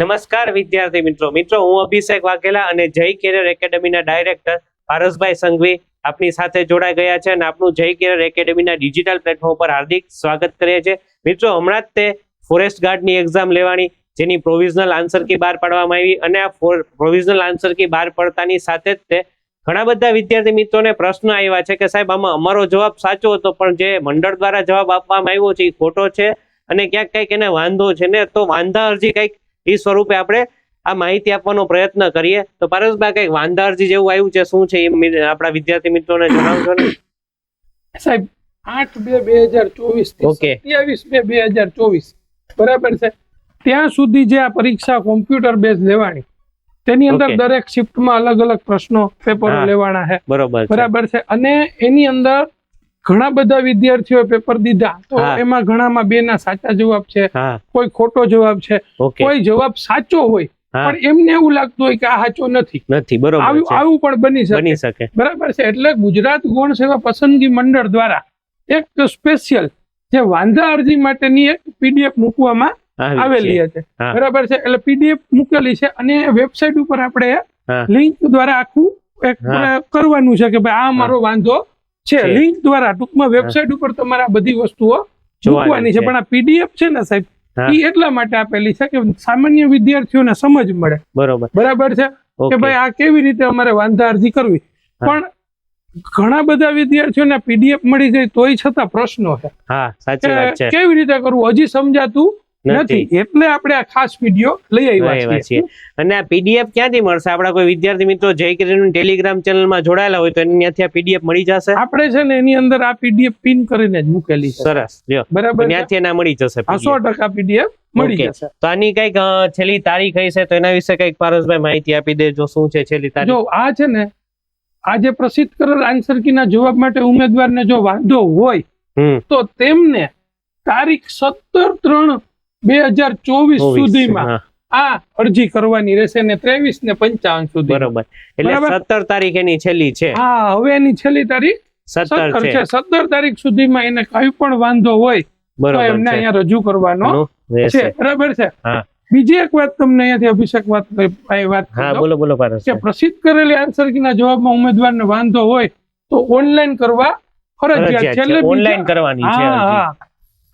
નમસ્કાર વિદ્યાર્થી મિત્રો. મિત્રો, હું અભિષેક વાઘેલા અને જય કેરિયર એકેડમીના ડાયરેક્ટર પારસભાઈ સંઘવી આપની સાથે જોડાઈ ગયા છે અને આપનું જય કેરિયર એકેડેમીના ડિજિટલ પ્લેટફોર્મ પર હાર્દિક સ્વાગત કરીએ છીએ. મિત્રો, હમણાં જ તે ફોરેસ્ટ ગાર્ડની એક્ઝામ લેવાની, જેની પ્રોવિઝનલ આન્સર કી બહાર પાડવામાં આવી અને આ પ્રોવિઝનલ આન્સર કી બહાર પડતાની સાથે જ તે ઘણા બધા વિદ્યાર્થી મિત્રોને પ્રશ્ન આવ્યા છે કે સાહેબ, આમાં અમારો જવાબ સાચો હતો, પણ જે મંડળ દ્વારા જવાબ આપવામાં આવ્યો છે, એ ખોટો છે અને ક્યાંક કંઈક એને વાંધો છે ને, તો વાંધા અરજી કંઈક એ સ્વરૂપે આપણે આ માહિતી આપવાનો પ્રયત્ન કરીએ. તો પારસભાઈ કંઈક વાંધા અરજી જેવું આવ્યું છે? શું છે એ આપણા વિદ્યાર્થી મિત્રોને જણાવશો ને? સાહેબ આઠ બે બે હજાર ચોવીસ ઓકે. સત્યાવીસ બે બે હજાર ચોવીસ. બરાબર છે? ત્યાં સુધી જે આ પરીક્ષા કોમ્પ્યુટર બેઝ લેવાની તેની અંદર. દરેક શિફ્ટમાં અલગ અલગ પ્રશ્નો પેપરો લેવાના છે. બરોબર છે. બરાબર છે? અને એની અંદર ઘણા બધા વિદ્યાર્થીઓ પેપર દીધા. તો એમાં ઘણામાં બે ના સાચા જવાબ છે કોઈ ખોટો જવાબ છે કોઈ જવાબ સાચો હોય પણ એમને એવું લાગતું હોય કે આ સાચો નથી. નથી બરોબર આવું પણ બની બની શકે. બરાબર છે. એટલે ગુજરાત ગુણ સેવા પસંદગી મંડળ દ્વારા એક સ્પેશિયલ જે વાંધા અરજી માટેની એક પીડીએફ મૂકવામાં આવેલી છે. બરાબર છે. એટલે પીડીએફ મૂકેલી છે અને વેબસાઇટ ઉપર આપણે. લિંક દ્વારા આખું એક કરવાનું છે કે ભાઈ આ મારો વાંધો છે. લિંક દ્વારા ટૂંકમાં વેબસાઇટ ઉપર તમારે આ બધી વસ્તુઓ મૂકવાની છે. પણ આ પીડીએફ છે ને સાહેબ એ એટલા માટે આપેલી છે કે સામાન્ય વિદ્યાર્થીઓને સમજ મળે. બરોબર. બરાબર છે? કે ભાઈ આ કેવી રીતે અમારે વાંધા અરજી કરવી? પણ ઘણા બધા વિદ્યાર્થીઓને પીડીએફ મળી જાય તોય છતાં પ્રશ્નો છે. કેવી રીતે કરવું? હજી સમજાતું નથી. એટલે આપણે આ ખાસ વીડિયો લઈ આવ્યા છીએ. અને આ પીડીએફ ક્યાંથી મળશે? આપણા કોઈ વિદ્યાર્થી મિત્રો જય કિરણ ટેલિગ્રામ ચેનલમાં જોડાયેલા હોય તો એને ત્યાંથી આ પીડીએફ મળી જશે? આપણે છે ને એની અંદર આ પીડીએફ પિન કરીને જ મૂકેલી છે. સરસ. બરાબર ત્યાંથી એના મળી જશે સો. ટકા પીડીએફ મળી જશે. તો આની કંઈક છેલ્લી તારીખ હશે તો એના વિશે કંઈક પારસભાઈ માહિતી આપી દેજો શું છે છેલ્લી તારીખ. જો આ છે ને આજે પ્રસિદ્ધ કરેલ આન્સર કીના જવાબ માટે ઉમેદવારને જો વાંધો હોય તો તેમને તારીખ સત્તર ત્રણ બે હજાર ચોવીસ. સુધીમાં આ અરજી કરવાની રહેશે ને ત્રેવીસ ને પંચાવન સુધી. બરોબર. એટલે સત્તર તારીખ એની છેલ્લી છે. હા હવે એની છેલ્લી તારીખ સત્તર છે. સત્તર તારીખ સુધીમાં એને કઈ પણ વાંધો હોય તો એમને અહીંયા રજૂ કરવાનો છે. બરાબર છે? બીજી એક વાત તમને અહીંયાથી અભિષેક વાત વાત હા બોલો બોલો કે પ્રસિદ્ધ કરેલી આન્સર કીના જવાબમાં ઉમેદવારને વાંધો હોય તો ઓનલાઈન કરવા ફરજિયાત. છે. એટલે ઓનલાઈન કરવાની છે હા.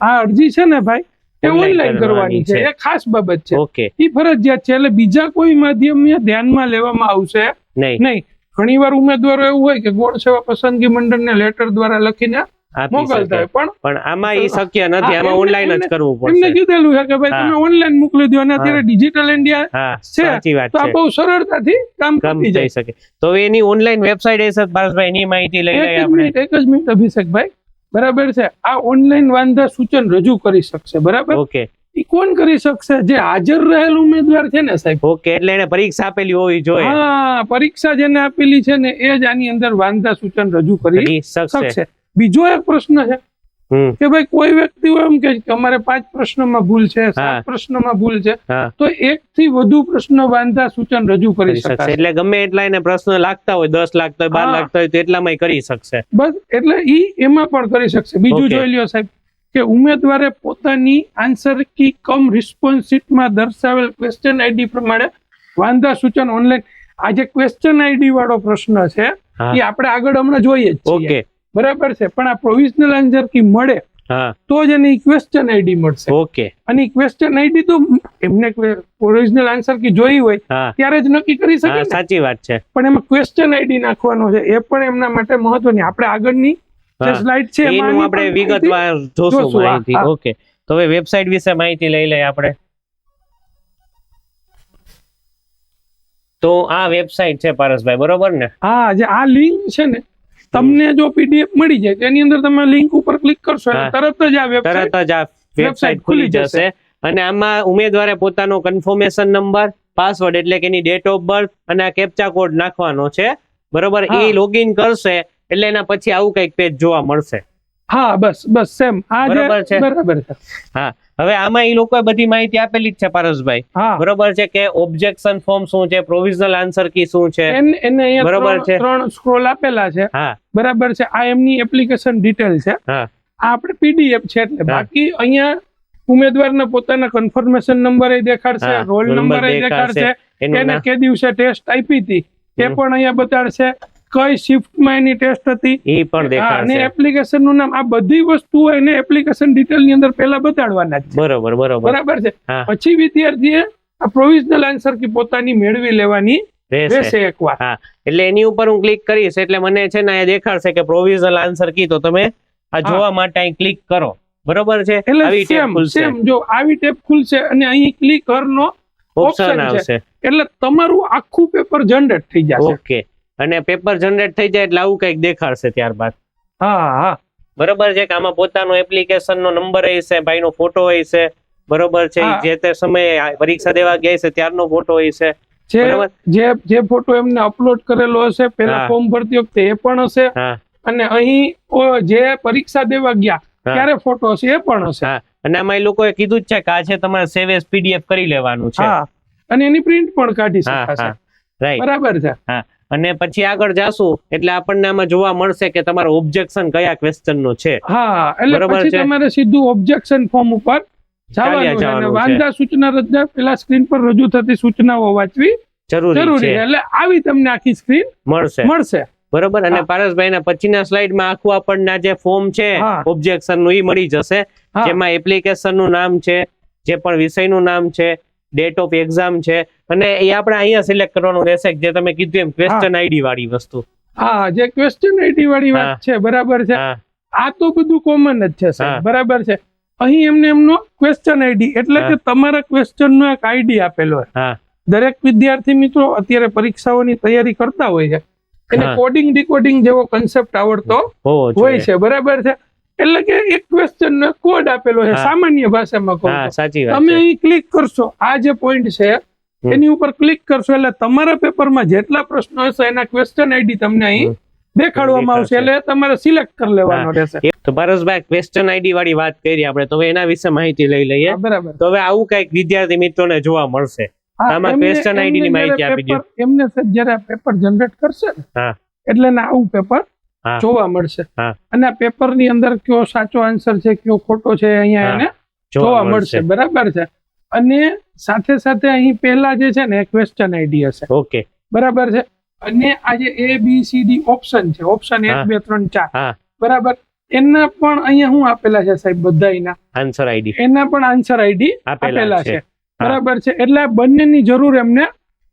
આ અરજી છે ને ભાઈ એ ઓનલાઈન કરવાની છે. એ ખાસ બાબત છે. ઓકે. એ ફરજિયાત છે. એટલે બીજા કોઈ માધ્યમને ધ્યાનમાં લેવામાં આવશે. નહીં. નહીં. ઘણી વાર ઉમેદવારો એવું હોય કે ગોળ સેવા પસંદગી મંડળને લેટર દ્વારા લખીને મોકલતા હોય. પણ પણ આમાં એ શક્ય નથી. આમાં ઓનલાઈન જ કરવું એમને કીધેલું છે કે ભાઈ તમે ઓનલાઈન મોકલી દો અને અત્યારે ડિજિટલ ઇન્ડિયા છે. તો આ બહુ સરળતાથી કામ કરી જાય. શકે. તો એની ઓનલાઈન વેબસાઇટ એ સર પારસભાઈ એની માહિતી લઈ એક લઈએ જ આપણે. મિનિટ એક જ મિનિટ અભિષેકભાઈ. બરાબર છે? આ ઓનલાઈન વાંધા સૂચન રજૂ કરી શકશે બરાબર? ઓકે. એ કોણ કરી શકશે? જે હાજર રહેલ ઉમેદવાર છે ને સાહેબ? ઓકે એટલે એને પરીક્ષા આપેલી હોવી જોઈએ. હા પરીક્ષા જેને આપેલી છે ને એ જ આની અંદર વાંધા સૂચન રજૂ કરી શકશે. બીજો એક પ્રશ્ન છે કે ભાઈ કોઈ વ્યક્તિ એમ કે અમારે પાંચ પ્રશ્નોમાં ભૂલ છે. સાત પ્રશ્નોમાં ભૂલ છે તો એક થી વધુ પ્રશ્ન વાંધા સૂચન રજૂ કરી શકશે. એટલે ગમે એટલા એને પ્રશ્ન લાગતા હોય દસ લાગતા હોય બાર. લાગતા હોય તો એટલામાં કરી શકશે. બસ એટલે ઈ એમાં પણ કરી શકશે. બીજું જોઈ લ્યો સાહેબ કે ઉમેદવારે પોતાની આન્સર કી કમ રિસ્પોન્સ શીટમાં દર્શાવેલ ક્વેશ્ચન આઈડી પ્રમાણે વાંધા સૂચન ઓનલાઈન આ જે ક્વેશ્ચન આઈડી વાળો પ્રશ્ન છે એ આપણે આગળ હમણાં જોઈએ ઓકે. બરાબર છે. પણ આ પ્રોવિઝનલ આન્સર કી મળે તો જ એની ક્વેશ્ચન આઈડી મળશે. ઓકે. અને ક્વેશ્ચન આઈડી તો એમને ઓરિજિનલ આન્સર કી જોઈ હોય ત્યારે જ નક્કી કરી શકે સાચી વાત છે. પણ એમાં ક્વેશ્ચન આઈડી નાખવાનો છે. એ પણ એમના માટે મહત્વની. આપણે આગળની જે સ્લાઇડ છે એમાં આપણે વિગતવાર જોશું, માહિતી. ઓકે. તો હવે વેબસાઇટ વિશે માહિતી લઈ લઈએ આપણે. તો આ વેબસાઇટ છે પારસભાઈ બરોબર ને? હા જે આ લિંક છે ને તમને જો પીડીએફ મળી જાય તેની અંદર તમે લિંક ઉપર ક્લિક કરશો એટલે તરત જ આ વેબસાઇટ તરત જ આ ખુલી ખુલી જશે. અને આમાં ઉમેદવારે પોતાનો કન્ફર્મેશન નંબર પાસવર્ડ એટલે કે એની ડેટ ઓફ બર્થ અને આ કેપ્ચા કોડ નાખવાનો છે. બરોબર? એ લોગિન કરશે એટલે એના પછી આવું કંઈક પેજ જોવા મળશે. હા બસ બસ સેમ. આ બરાબર છે. બરાબર છે. હા હવે આમાં એ લોકોએ બધી માહિતી આપેલી જ છે પારસભાઈ. બરોબર છે કે ઓબ્જેક્શન ફોર્મ શું છે પ્રોવિઝનલ આન્સર કી શું છે? એને અહીંયા બરાબર છે. ત્રણ સ્ક્રોલ આપેલા છે. હા. બરાબર છે. આ એમની એપ્લિકેશન ડિટેલ છે. હા. આ આપણે પીડીએફ છે એટલે બાકી અહીંયા ઉમેદવારના પોતાના કન્ફર્મેશન નંબર એ દેખાડશે રોલ નંબર એ દેખાડશે. એનું કે દિવસે ટેસ્ટ આપી હતી. એ. પણ અહીંયા બતાડશે. કઈ શિફ્ટમાં એની ટેસ્ટ હતી? એ પણ હા, અને એપ્લિકેશનનું નામ આ બધી વસ્તુઓ એને એપ્લિકેશન ડિટેલની અંદર પહેલા બતાડવાના છે. બરોબર બરોબર. બરાબર છે? પછી વિદ્યાર્થીએ આ પ્રોવિઝનલ આન્સર કી પોતાની મેળવી લેવાની રહેશે. એકવાર હા એટલે એની ઉપર હું ક્લિક કરીશ એટલે મને છે ને દેખાડશે કે પ્રોવિઝનલ આન્સર કી તો તમે આ જોવા માટે અહીં ક્લિક કરો. બરોબર છે? એટલે આવી ટેબ સેમ ખુલશે. સેમ જો આવી ટેબ ખુલશે અને અહીં ક્લિક કરનો ઓપ્શન. આવશે. એટલે તમારું આખું પેપર જનરેટ થઈ જશે. ઓકે અને પેપર જનરેટ થઈ જાય એટલે આવું કંઈક દેખાડશે ત્યારબાદ. હા હા. બરોબર છે કે આમાં પોતાનો એપ્લિકેશન નો નંબર હશે ભાઈનો ફોટો હશે બરોબર છે જે તે સમયે પરીક્ષા દેવા ગયા છે ત્યારનો ફોટો હશે જે જે જે ફોટો એમને અપલોડ કરેલો હશે પેલા ફોર્મ ભરતી વખતે એ પણ હશે. અને અહીં જે પરીક્ષા દેવા ગયા ત્યારે ફોટો હશે એ પણ હશે. અને આમાં એ લોકોએ કીધું જ છે કે આ છે તમારે સેવ એઝ પીડીએફ કરી લેવાનું છે. અને એની પ્રિન્ટ પણ કાઢી શકાશે. બરાબર છે. અને પછી આગળ જાશું એટલે આપણને આમાં જોવા મળશે કે તમારો ઓબ્જેક્શન કયા ક્વેશ્ચન નો છે. હા એટલે પછી તમારે સીધું ઓબ્જેક્શન ફોર્મ ઉપર. વાંધા સૂચના રચના પેલા સ્ક્રીન પર રજૂ થતી સૂચનાઓ વાંચવી જરૂરી છે. એટલે આવી તમને આખી સ્ક્રીન મળશે. મળશે. બરોબર? અને. પારસભાઈ ના પછીના સ્લાઇડમાં આખું આપણને જે ફોર્મ છે ઓબ્જેક્શનનું ઈ મળી જશે જેમાં એપ્લિકેશનનું નામ છે જે પણ વિષયનું નામ છે ડેટ ઓફ એક્ઝામ છે. અને એ આપણે અહીંયા સિલેક્ટ કરવાનું રહેશે જે તમે કીધું એમ ક્વેશ્ચન આઈડી વાળી વસ્તુ. હા જે ક્વેશ્ચન આઈડી વાળી વાત છે બરાબર છે. આ તો બધું કોમન જ છે. સાહેબ. બરાબર છે. અહીં એમને એમનો ક્વેશ્ચન આઈડી એટલે કે તમારા ક્વેશ્ચન નો એક આઈડી આપેલો હા. દરેક વિદ્યાર્થી મિત્રો અત્યારે પરીક્ષાઓની તૈયારી કરતા હોય છે. એને. કોડિંગ ડીકોડિંગ જેવો કન્સેપ્ટ આવડતો હોય છે બરાબર છે. એટલે કે એક ક્વેશ્ચન નો કોડ આપેલો છે સામાન્ય ભાષામાં કહું સાચી તમે અહીં ક્લિક કરશો આ જે પોઈન્ટ છે એની ઉપર ક્લિક કરશો એટલે તમારા પેપરમાં જેટલા પ્રશ્નો હશે એના ક્વેશ્ચન આઈડી તમને અહીં દેખાડવામાં આવશે એટલે તમારે સિલેક્ટ કરી લેવાનો રહેશે. તો પારસભાઈ ક્વેશ્ચન આઈડી વાળી વાત કરી આપણે. તો એના વિશે માહિતી લઈ લઈએ. બરાબર. તો હવે આવું કંઈક વિદ્યાર્થી મિત્રોને જોવા મળશે. આમાં ક્વેશ્ચન આઈડી ની માહિતી આપી દીધી એમને સર જ્યારે પેપર જનરેટ કરશે ને. એટલે આવું પેપર. જોવા મળશે. અને આ પેપરની અંદર કયો સાચો આન્સર છે કયો ખોટો છે અહીંયા એને જોવા મળશે. બરાબર છે? અને સાથે સાથે અહીં પહેલા જે છે ને ક્વેશ્ચન આઈડી હશે ઓકે. બરાબર છે? અને આ જે A B C D option છે ઓપ્શન એક બે ત્રણ ચાર. બરાબર? એના પણ અહીંયા હું આપેલા છે સાહેબ બધાયના. આન્સર આઈડી એના પણ આન્સર આઈડી આપેલા છે. બરાબર છે? એટલે બંનેની જરૂર એમને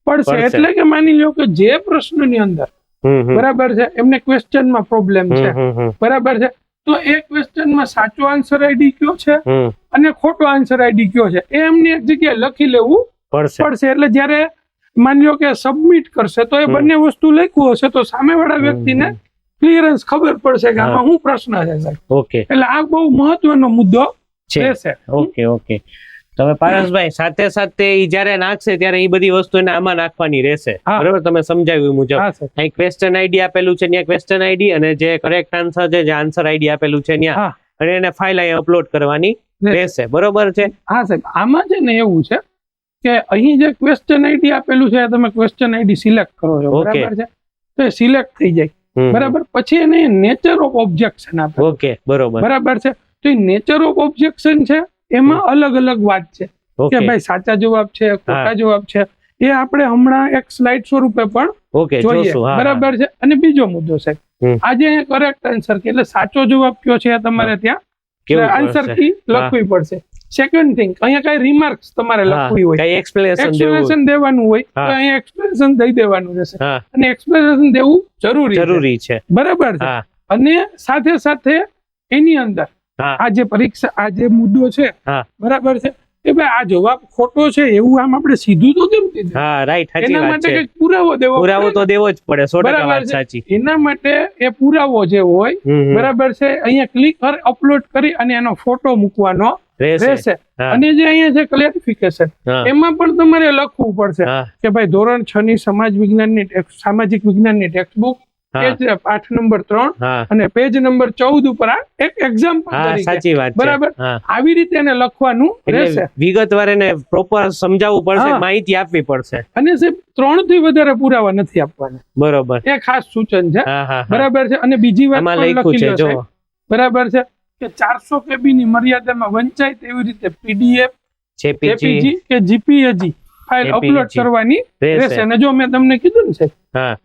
પડશે. એટલે કે માની લો કે જે પ્રશ્નની અંદર બરાબર છે? એમને ક્વેશ્ચનમાં પ્રોબ્લેમ છે. બરાબર છે? તો એ ક્વેશ્ચનમાં સાચો આન્સર આઈડી કયો છે? અને ખોટો આન્સર આઈડી કયો છે? એ એમની એક જગ્યાએ લખી લેવું પડશે. પડશે. એટલે જ્યારે માની લો કે સબમિટ કરશે તો એ બંને વસ્તુ લખ્યું હશે તો સામેવાળા વ્યક્તિને. ક્લિયરન્સ ખબર પડશે કે. આમાં શું પ્રશ્ન છે સાહેબ. ઓકે. એટલે આ બહુ મહત્વનો મુદ્દો છે. Okay okay. તો હવે પારસભાઈ સાથે સાથે એ જ્યારે નાખશે ત્યારે એ બધી વસ્તુ એને આમાં નાખવાની રહેશે. બરાબર? તમે સમજાવ્યું મુજબ. અહીં ક્વેશ્ચન આઈડી આપેલું છે ત્યાં ક્વેશ્ચન આઈડી અને જે કરેક્ટ આન્સર છે જે આન્સર આઈડી આપેલું છે ત્યાં. અને એને ફાઇલ અહીં અપલોડ કરવાની રહેશે. બરોબર છે? હા સાહેબ. આમાં છે ને એવું છે કે અહીં જે ક્વેશ્ચન આઈડી આપેલું છે તમે ક્વેશ્ચન આઈડી સિલેક્ટ કરો છો. ઓકે બરાબર છે? તો એ સિલેક્ટ થઈ જાય. બરાબર? પછી એને નેચર ઓફ ઓબ્જેક્શન આપે. ઓકે બરોબર. બરાબર છે? તો એ નેચર ઓફ ઓબ્જેક્શન છે એમાં અલગ અલગ વાત છે. કે ભાઈ સાચા જવાબ છે ખોટા જવાબ છે એ આપણે હમણાં એક સ્લાઇડ સ્વરૂપે પણ જોઈએ. બરાબર છે? અને બીજો મુદ્દો છે. હમ. આજે કરેક્ટ આન્સર કે એટલે સાચો જવાબ કયો છે તમારે ત્યાં? આન્સર? કી લખવી પડશે. સેકન્ડ થિંગ અહીંયા કઈ રિમાર્ક્સ તમારે લખવી હોય. એક્સપ્લેનેશન દેવાનું હોય તો અહીંયા એક્સપ્લેનેશન દઈ દેવાનું રહેશે. અને એક્સપ્લેનેશન દેવું જરૂરી જરૂરી છે. બરાબર છે? અને સાથે સાથે એની અંદર આ જે પરીક્ષા આ જે મુદ્દો છે બરાબર છે? કે ભાઈ આ જવાબ ખોટો છે એવું આમ આપણે સીધું તો કેમ કીધું? હા રાઈટ સાચી એના વાત માટે છે. કંઈક પુરાવો દેવો પુરાવો તો દેવો જ પડે સો ટકા બરાબર વાત સાચી. એના માટે એ પુરાવો જે હોય. બરાબર છે અહીંયા ક્લિક કર અપલોડ કરી અને એનો ફોટો મૂકવાનો રહેશે. અને જે અહીંયા છે ક્લેરિફિકેશન એમાં પણ તમારે લખવું પડશે કે ભાઈ ધોરણ 6 ની સમાજ વિજ્ઞાનની ટેક્સ- સામાજિક વિજ્ઞાનની ટેક્સ્ટ બુક પેજ પાઠ નંબર ત્રણ અને પેજ નંબર ચૌદ ઉપર આ એક એક્ઝામ્પલ સાચી વાત બરાબર. આવી રીતે એને લખવાનું રહેશે. વિગતવાર એને પ્રોપર સમજાવવું પડશે માહિતી આપવી પડશે. અને સાહેબ ત્રણથી વધારે પુરાવા નથી આપવાના. બરોબર. એ ખાસ સૂચન છે. બરાબર છે? અને બીજી વાત લખી છે લો બરાબર છે? કે ચારસો કેબી ની મર્યાદામાં વંચાય તેવી રીતે પીડીએફ જેપીજી કે જીપીએજી ફાઇલ અપલોડ કરવાની રહેશે. અને જો મેં તમને કીધું ને સાહેબ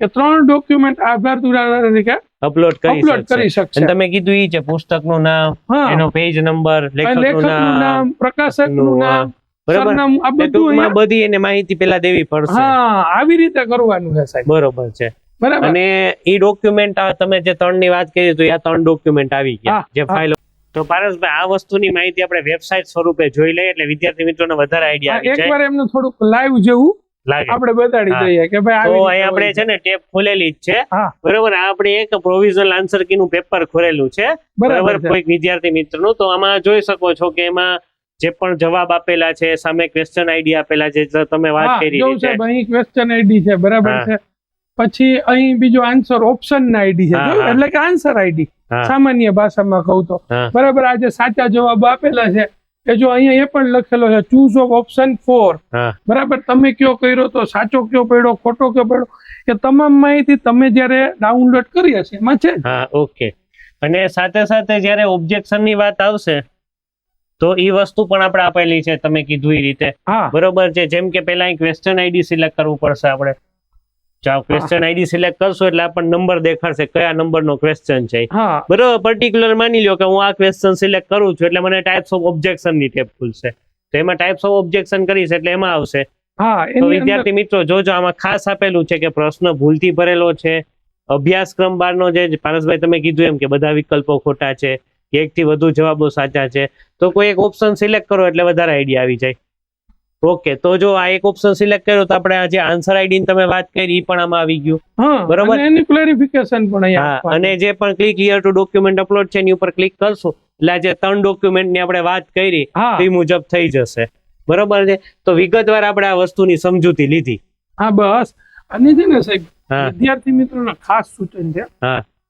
કે ત્રણ ડોક્યુમેન્ટ આધાર તરીકે અપલોડ કરી અપલોડ કરી શકશે. અને તમે કીધું ઈ છે પુસ્તકનું નામ એનો પેજ નંબર લેખકનું નામ પ્રકાશક પ્રકાશકનું નું નામ બરાબર. આ બધું બધી એને માહિતી પેલા દેવી પડશે. હા આવી રીતે કરવાનું છે સાહેબ. બરોબર છે. બરાબર. અને ઈ ડોક્યુમેન્ટ તમે જે ત્રણની વાત કરી તો આ ત્રણ ડોક્યુમેન્ટ આવી ગયા જે ફાઇલ તો પારસભાઈ આ વસ્તુની માહિતી આપણે વેબસાઇટ સ્વરૂપે જોઈ લઈએ એટલે વિદ્યાર્થી મિત્રોને વધારે આઈડિયા આવી જાય. એકવાર એમનું થોડુંક લાઈવ જેવું લાગે આપણે બતાડી દઈએ કે ભાઈ તો અહીં આપણે છે ને ટેપ ખોલેલી જ છે. બરોબર? આ આપણે એક પ્રોવિઝનલ આન્સર કી નું પેપર ખોલેલું છે. બરાબર. કોઈક વિદ્યાર્થી મિત્રનું. તો આમાં જોઈ શકો છો કે એમાં જે પણ જવાબ આપેલા છે સામે ક્વેશ્ચન આઈડી આપેલા છે તમે વાત કરી છે ક્વેશ્ચન આઈડી છે બરાબર છે. પછી અહીં બીજો આન્સર ઓપ્શન ના આઈડી છે. એટલે કે આન્સર આઈડી સામાન્ય ભાષામાં કહું તો. બરાબર આ જે સાચા જવાબ આપેલા છે. કે જો અહીંયા એ પણ લખેલો છે ચૂઝ ઓફ ઓપ્શન ફોર બરાબર તમે કયો કર્યો તો સાચો કયો પડ્યો ખોટો કયો પડ્યો? એ તમામ માહિતી તમે જ્યારે ડાઉનલોડ કરી હશે એમાં છે ઓકે. અને સાથે સાથે જ્યારે ઓબ્જેક્શનની વાત આવશે તો એ વસ્તુ પણ આપણે આપેલી છે તમે કીધું એ રીતે. બરોબર છે જેમ કે પેલા ક્વેશ્ચન આઈડી સિલેક્ટ કરવું પડશે આપણે. ચાલો ક્વેશ્ચન આઈડી સિલેક્ટ કરશો એટલે આપણને નંબર દેખાડશે કયા નંબરનો ક્વેશ્ચન છે. બરોબર પર્ટિક્યુલર માની લો કે હું આ ક્વેશ્ચન સિલેક્ટ કરું છું એટલે મને ટાઈપ્સ ઓફ ઓબ્જેક્શનની ટેબ ખુલશે. તો એમાં ટાઈપ્સ ઓફ ઓબ્જેક્શન કરીશ એટલે એમાં આવશે. હા તો વિદ્યાર્થી મિત્રો જોજો આમાં ખાસ આપેલું છે કે પ્રશ્ન ભૂલથી ભરેલો છે અભ્યાસક્રમ બારનો જે પારસભાઈ તમે કીધું એમ કે બધા વિકલ્પો ખોટા છે કે એકથી વધુ જવાબો સાચા છે તો કોઈ એક ઓપ્શન સિલેક્ટ કરો એટલે વધારે આઈડિયા આવી જાય. ઓકે તો જો આ એક ઓપ્શન સિલેક્ટ કર્યો તો આપણે આ જે આન્સર આઈડી તમે વાત કરી એ પણ આમાં આવી ગયું. બરોબર. અને એની ક્લેરિફિકેશન પણ હા અને જે પણ click here to document upload છે એની ઉપર ક્લિક કરશું એટલે આ જે ત્રણ ડોક્યુમેન્ટની આપણે વાત કરી એ મુજબ થઈ જશે. બરોબર છે? તો વિગતવાર આપણે આ વસ્તુની સમજૂતી લીધી. હા બસ. અને છે ને સાહેબ વિદ્યાર્થી મિત્રોને ખાસ સૂચન છે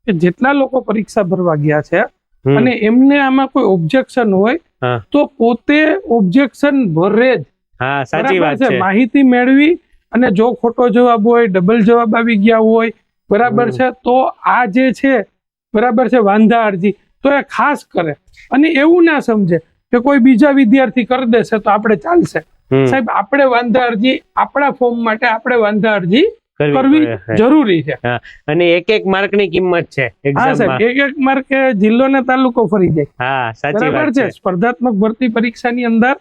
કે જેટલા લોકો પરીક્ષા ભરવા ગયા છે અને એમને આમાં કોઈ ઓબ્જેક્શન હોય તો પોતે ઓબ્જેક્શન ભરે જ. હા સાચી વાત છે. માહિતી મેળવી અને જો ખોટો જવાબ હોય ડબલ જવાબ આવી ગયા હોય બરાબર છે તો આ જે છે બરાબર છે વાંધા અરજી. તો એ ખાસ કરે. અને એવું ના સમજે કે કોઈ બીજા વિદ્યાર્થી કરી દેશે તો આપણે ચાલશે. સાહેબ આપણે વાંધા અરજી આપણા ફોર્મ માટે આપણે વાંધા અરજી કરવી. જરૂરી છે. અને એક એક માર્કની કિંમત છે હા સાહેબ એક એક માર્કે જિલ્લો ને તાલુકો ફરી જાય. હા સાચી બરાબર વાત છે. છે. સ્પર્ધાત્મક ભરતી પરીક્ષાની અંદર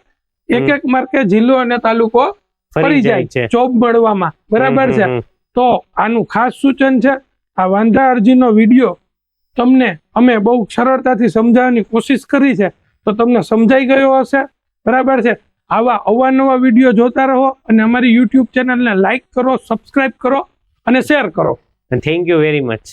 એક એક માર્કે જિલ્લો અને તાલુકો ફરી જાય છે. જોબ મળવામાં બરાબર છે. તો આનું ખાસ સૂચન છે આ વાંધા અરજીનો વીડિયો તમને અમે બહુ સરળતાથી સમજાવવાની કોશિશ કરી છે તો તમને સમજાઈ ગયો હશે. બરાબર છે? આવા અવાનવા વીડિયો જોતા રહો અને અમારી યુટ્યુબ ચેનલને લાઈક કરો સબસ્ક્રાઇબ કરો અને શેર કરો. Thank you very much